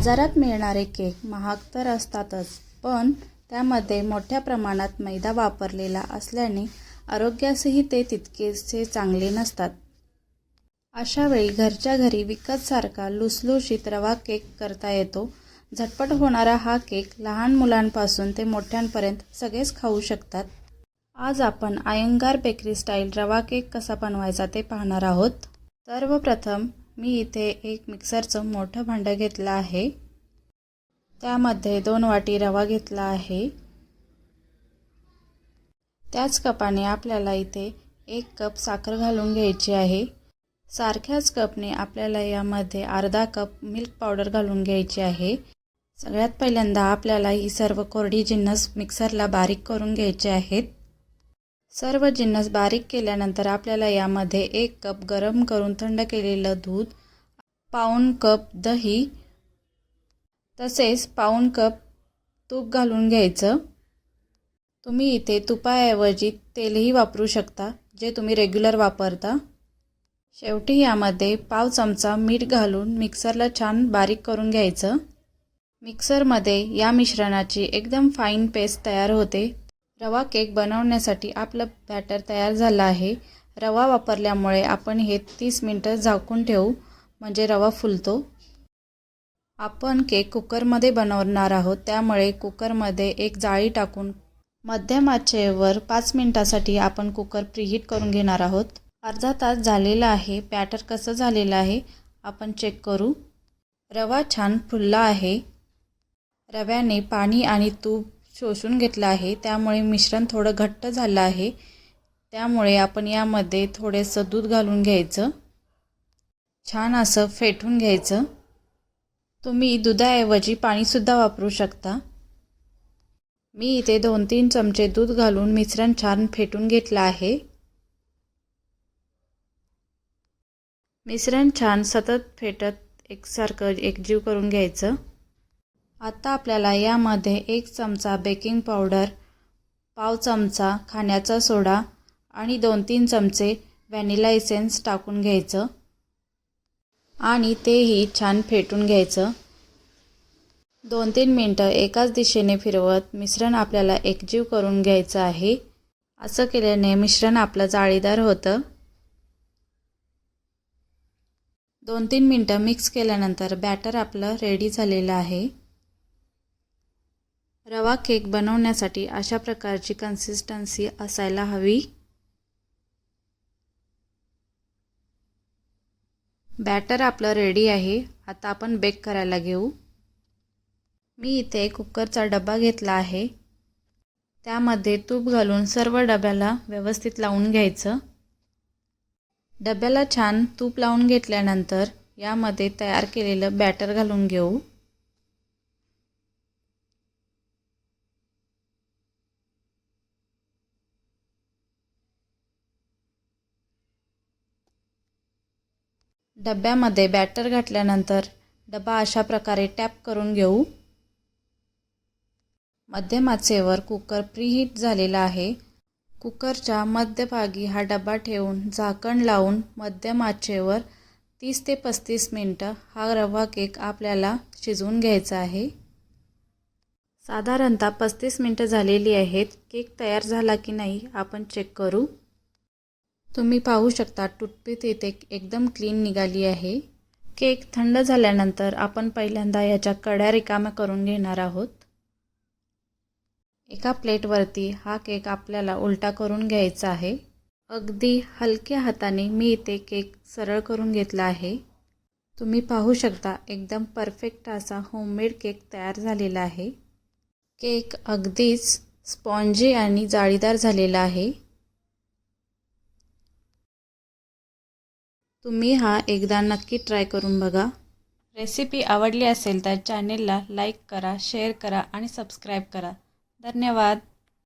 बाजारात मिळणारे केक महाग तर असतातच पण त्यामध्ये मोठ्या प्रमाणात मैदा वापरलेला असल्याने आरोग्यासही ते तितकेसे चांगले नसतात. अशा वेळी घरच्या घरी विकतसारखा लुसलुशीत रवा केक करता येतो. झटपट होणारा हा केक लहान मुलांपासून ते मोठ्यांपर्यंत सगळेच खाऊ शकतात. आज आपण Iyengar bakery style rava cake कसा बनवायचा ते पाहणार आहोत. सर्वप्रथम मी इथे एक मिक्सरचं मोठं भांडं घेतलं आहे. त्यामध्ये दोन वाटी रवा घेतला आहे. त्याच कपाने आपल्याला इथे एक कप साखर घालून घ्यायची आहे. सारख्याच कपने आपल्याला यामध्ये अर्धा कप मिल्क पावडर घालून घ्यायची आहे. सगळ्यात पहिल्यांदा आपल्याला ही सर्व कोरडी जिन्नस मिक्सरला बारीक करून घ्यायचे आहेत. सर्व जिन्नस बारीक केल्यानंतर आपल्याला यामध्ये एक कप गरम करून थंड केलेलं दूध पाऊण कप दही तसेच पाऊण कप तूप घालून घ्यायचं. तुम्ही इथे तुपाऐवजी तेलही वापरू शकता जे तुम्ही रेग्युलर वापरता. शेवटी यामध्ये पाव चमचा मीठ घालून मिक्सरला छान बारीक करून घ्यायचं. मिक्सरमध्ये या मिश्रणाची एकदम फाईन पेस्ट तयार होते. रवा केक बनवण्यासाठी आपलं बॅटर तयार झालं आहे. रवा वापरल्यामुळे आपण हे तीस मिनटं झाकून ठेवू म्हणजे रवा फुलतो. आपण केक कुकरमध्ये बनवणार आहोत त्यामुळे कुकरमध्ये एक जाळी टाकून मध्यम आचेवर पाच मिनटासाठी आपण कुकर प्रीहीट करून घेणार आहोत. अर्धा तास झालेला आहे पॅटर कसं झालेलं आहे आपण चेक करू. रवा छान फुलला आहे. रव्याने पाणी आणि तूप शोषून घेतलं आहे. त्यामुळे मिश्रण थोडं घट्ट झालं आहे. त्यामुळे आपण यामध्ये थोडंसं दूध घालून घ्यायचं. छान असं फेटून घ्यायचं. तुम्ही दुधाऐवजी पाणीसुद्धा वापरू शकता. मी इथे दोन तीन चमचे दूध घालून मिश्रण छान फेटून घेतलं आहे. मिश्रण छान सतत फेटत एकसारखं एकजीव करून घ्यायचं. आता आपल्याला यामध्ये एक चमचा बेकिंग पावडर पाव चमचा खाण्याचा सोडा आणि दोन तीन चमचे व्हॅनिला इसेन्स टाकून घ्यायचं. आणि तेही छान फेटून घ्यायचं. दोन तीन मिनटं एकाच दिशेने फिरवत मिश्रण आपल्याला एकजीव करून घ्यायचं आहे. असं केल्याने मिश्रण आपलं जाळीदार होतं. दोन तीन मिनटं मिक्स केल्यानंतर बॅटर आपलं रेडी झालेलं आहे. रवा केक बनवण्यासाठी अशा प्रकारची कन्सिस्टन्सी असायला हवी. बॅटर आपलं रेडी आहे. आता आपण बेक करायला घेऊ. मी इथे कुकरचा डबा घेतला आहे. त्यामध्ये तूप घालून सर्व डब्याला व्यवस्थित लावून घ्यायचं. डब्याला छान तूप लावून घेतल्यानंतर यामध्ये तयार केलेलं बॅटर घालून घेऊ. डब्यामध्ये बॅटर घातल्यानंतर डबा अशा प्रकारे टॅप करून घेऊ. मध्यम आचेवर कुकर प्रीहीट झालेला आहे. कुकरच्या मध्यभागी हा डबा ठेवून झाकण लावून मध्यम आचेवर तीस ते पस्तीस मिनटं हा रवा केक आपल्याला शिजवून घ्यायचा आहे. साधारणतः पस्तीस मिनटं झालेली आहेत. केक तयार झाला की नाही आपण चेक करू. तुम्ही पाहू शकता टूथपीथ इथे एकदम क्लीन निघाली आहे. केक थंड झाल्यानंतर आपण पहिल्यांदा याच्या कड्या रिकाम्या करून घेणार आहोत. एका प्लेटवरती हा केक आपल्याला उलटा करून घ्यायचा आहे. अगदी हलक्या हाताने मी इथे केक सरळ करून घेतला आहे. तुम्ही पाहू शकता एकदम परफेक्ट असा होममेड केक तयार झालेला आहे. केक अगदीच स्पॉन्जी आणि जाळीदार झालेला आहे. तुम्ही हा एकदा नक्की ट्राय करून बघा. रेसिपी आवडली असेल तर चॅनेलला लाईक करा शेअर करा आणि सबस्क्राईब करा. धन्यवाद.